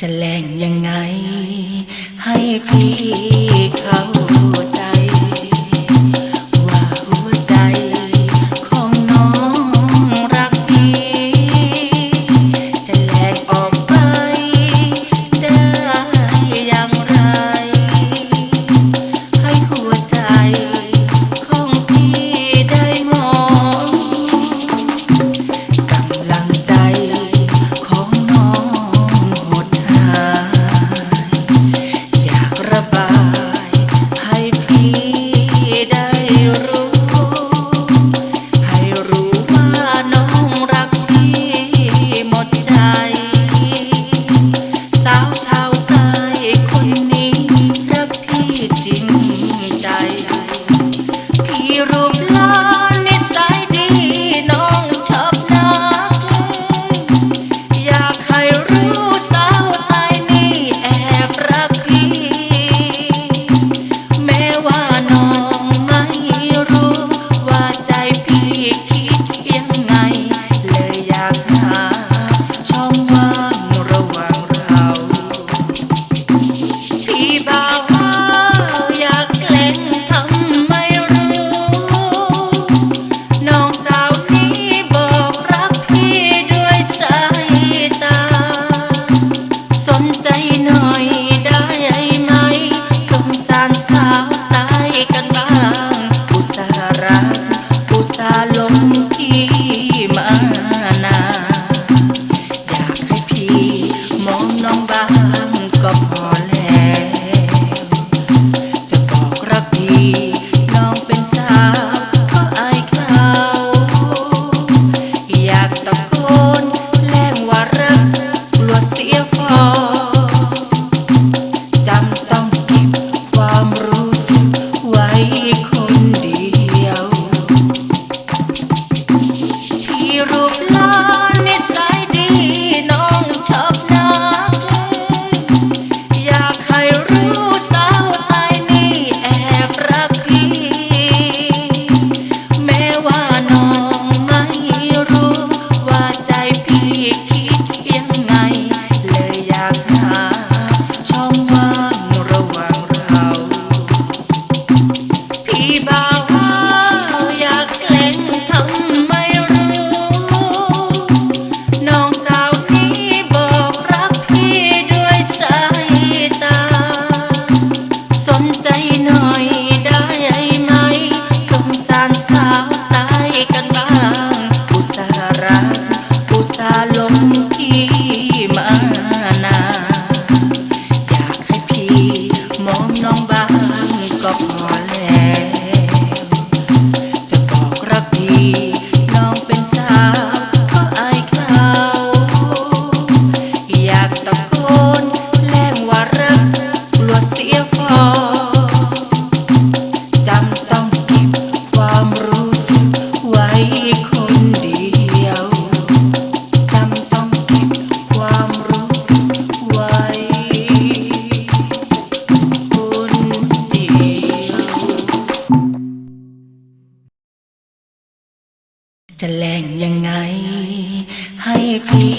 จะแรงยังไง ให้พี่ ใจ สาวชาวใต้คนนี้รัพีจริงใจ พี่รูปร่ rope. น้องบ้างก็พอแล้ว จะบอกรักดี น้องเป็นสาวก็อายเขาอยากตะโกนแรงว่ารักกลัวเสียฟองจำต้องเก็บความรู้ไว้ จะแรงยังไง ให้พี่